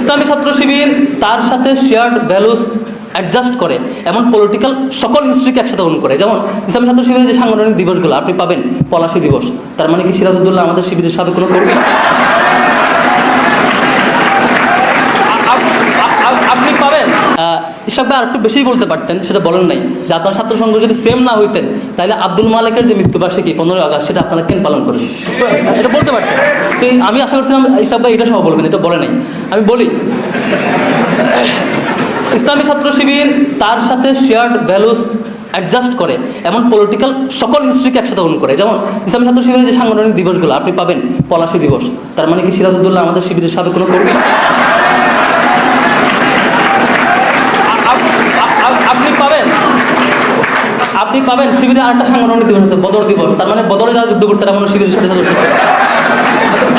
ইসলামী ছাত্র শিবির তার সাথে শেয়ার্ড ভ্যালুস অ্যাডজাস্ট করে, এমন পলিটিক্যাল সকল হিস্ট্রিকে একসাথে গ্রহণ করে। যেমন, ইসলামী ছাত্র শিবিরের যে সাংগঠনিক দিবসগুলো, আপনি পাবেন পলাশি দিবস। তার মানে কি সিরাজউদ্দৌলা আমাদের শিবিরের সাথে কোনো কর্মী? ভাই আর একটু বেশি বলতে পারতেন, সেটা বলেন নাই। যে আপনার ছাত্র সংঘ যদি সেম না হইতেন, তাহলে আব্দুল মালিকের যে মৃত্যুবার্ষিকী, পনেরোই আগস্ট, সেটা আপনারা কেন পালন করবেন এটা বলতে পারতেন। তো আমি আশা করছিলাম ইসাক ভাই এটা সহ বলবেন, এটা বলে নাই। আমি বলি, ইসলামী ছাত্র শিবির তার সাথে শেয়ার্ড ভ্যালুস অ্যাডজাস্ট করে, এমন পলিটিক্যাল সকল হিস্ট্রিকে একসাথে গ্রহণ করে। যেমন, ইসলামী ছাত্র শিবিরের যে সাংগঠনিক দিবসগুলো, আপনি পাবেন পলাশী দিবস। তার মানে কি সিরাজউদ্দৌলা আমাদের শিবিরের সাথে কোনো কর্মী? আপনি পাবেন শিবিরে আরেকটা সাংগঠনিক দিবস আছে, বদর দিবস। তার মানে বদরে যারা যুদ্ধ করছে মনে হয় শিবিরের সাথে ছিল।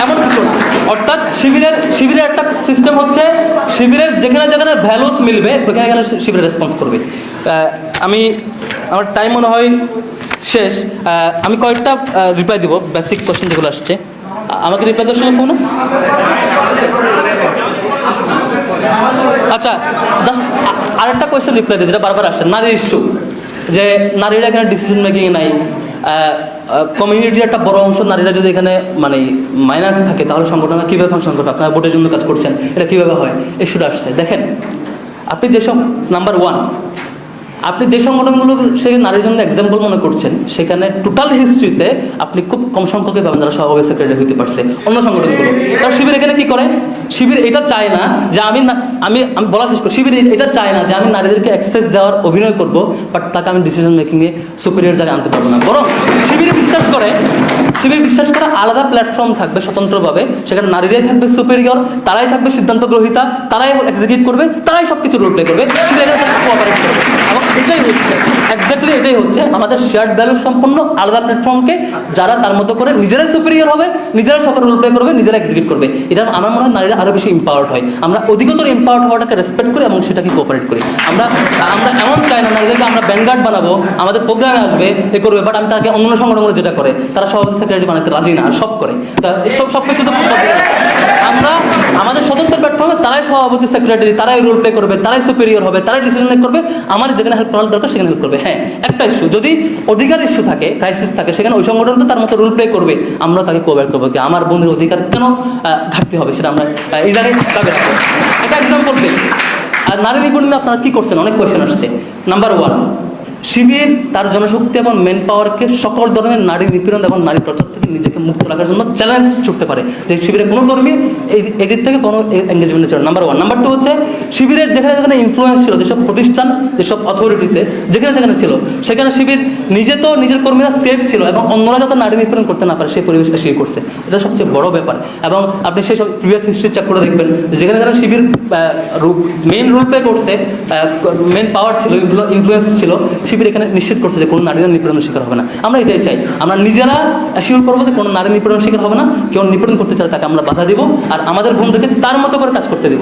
এমন কিছু না। অর্থাৎ শিবিরের শিবিরের একটা সিস্টেম হচ্ছে, শিবিরের যেখানে যেখানে ভ্যালুস মিলবে সেখানে এখানে শিবিরের রেসপন্স করবে। আমি, আমার টাইম মনে হয় শেষ। আমি কয়েকটা রিপ্লাই দিব বেসিক কোশ্চেন যেগুলো আসছে। আমাকে রিপ্লাই দেওয়ার সময় কোনো? আচ্ছা জাস্ট আরেকটা কোয়েশ্চেন রিপ্লাই দিই, যেটা বারবার আসছে নারী ইস্যু যে নারীরা এখানে ডিসিশন মেকিং নাই কমিউনিটির একটা বড় অংশ নারীরা যদি এখানে মানে মাইনাস থাকে, তাহলে সংগঠনটা কীভাবে ফাংশন করবে? আপনারা ভোটের জন্য কাজ করছেন, এটা কীভাবে হয়? ইস্যুটা আসছে। দেখেন, আপনি যেসব নাম্বার ওয়ান আপনি যে সংগঠনগুলো সেই নারীর জন্য এক্সাম্পল মনে করছেন, সেখানে টোটাল হিস্ট্রিতে আপনি খুব কম সংখ্যকে পাবেন যারা সভাপতি সেক্রেটারি হইতে পারছে, অন্য সংগঠনগুলো। তার শিবির এখানে কি করে? শিবির এটা চায় না যে আমি আমি আমি বলা শেষ করি, শিবির এটা চায় না যে আমি নারীদেরকে অ্যাক্সেস দেওয়ার অভিনয় করব বাট তাকে আমি ডিসিশন মেকিংয়ে সুপিরিয়র জায়গায় আনতে পারব না। বরং শিবির বিশ্বাস করে শিবির বিশ্বাস করে, আলাদা প্ল্যাটফর্ম থাকবে স্বতন্ত্রভাবে। সেখানে নারীরাই থাকবে সুপেরিয়র তারাই থাকবে সিদ্ধান্ত গ্রহিতা, তারাই এক্সিকিউট করবে, তারাই সবকিছু রোল প্লে করবে। করবে। এবং এটাই হচ্ছে। এক্স্যাক্টলি এটাই হচ্ছে আমাদের শেয়ার্ড ভ্যালু সম্পন্ন আলাদা প্ল্যাটফর্মকে যারা তার মতো করে নিজেরাই সুপেরিয়র হবে, নিজেরাই সব রোল প্লে করবে নিজেরা এক্সিকিউট করবে। এটা আমার মনে হয় নারীরা আরও বেশি এম্পাওয়ার্ড হয়। আমরা অধিকতর এম্পাওয়ার্ড হওয়াটাকে রেসপেক্ট করি এবং সেটাকে কোঅপারেট করি। আমরা আমরা এমন চাই না, নারীদেরকে আমরা ব্যানগার্ড বানাবো, আমাদের প্রোগ্রামে আসবে, এ করবে বাট আমি তাকে অন্য সংগঠনগুলো যেটা করে, তারা সভাপতি সেক্রেটারি বানাতে রাজি না, সব করে। তা এসব সব কিছু তো। আমরা আমাদের স্বতন্ত্র প্ল্যাটফর্মে তারাই সভাপতি সেক্রেটারি তারাই রোল প্লে করবে তারাই সুপেরিয়র হবে তারাই ডিসিশন মেক করবে আমার যেখানে হেল্প করার দরকার সেখানে হেল্প করবে। হ্যাঁ একটা ইস্যু যদি অধিকার ইস্যু থাকে ক্রাইসিস থাকে সেখানে ওই সংগঠন তো তার মতো রোল প্লে করবে আমরা তাকে কোভার করব। কি আমার বন্ধুর অধিকার কেন ঘাটতি হবে সেটা আমরা আহ, এই রাখব এটা এক্সাম্পল দিই। আর নারী নিপুণ আপনারা কি করছেন? অনেক কোয়েশ্চেন আসছে। নাম্বার ওয়ান শিবির, তার জনশক্তি এবং মেন পাওয়ারকে সকল ধরনের নারী নিপীড়ন এবং নারী প্রচার থেকে নিজেকে মুক্ত রাখার জন্য চ্যালেঞ্জ ছুটতে পারে। যে শিবিরের কোনো কর্মী এদিক থেকে কোনো এঙ্গেজমেন্ট ছিল নাম্বার ওয়ান নাম্বার টু হচ্ছে, শিবিরের যেখানে যেখানে ইনফ্লুয়েন্স ছিল, যেসব প্রতিষ্ঠান, যেসব অথরিটিতে যেখানে যেখানে ছিল, সেখানে শিবির নিজে তো নিজের কর্মীরা সেফ ছিল এবং অন্যরা যাতে নারী নিপীড়ন করতে না পারে, সেই পরিবেশটা শিবির করছে। এটা সবচেয়ে বড় ব্যাপার। এবং আপনি সেই সব প্রিভিয়াস হিস্ট্রি চেক করে দেখবেন যেখানে যেখানে শিবির মেন রোল প্লে করছে মেন পাওয়ার ছিল ইনফ্লুয়েন্স ছিল শিবির এখানে নিশ্চিত করছে যে কোনো নারীরা নিপীড়নের শিকার হবে না। আমরা এটাই চাই। আমরা নিজেরা অ্যাসিওর করব যে কোনো নারী নিপীড়নের শিকার হবে না। কেউ নিপীড়ন করতে চায় তাকে আমরা বাধা দিব। আর আমাদের বন্ধুকে তার মতো করে কাজ করতে দিব।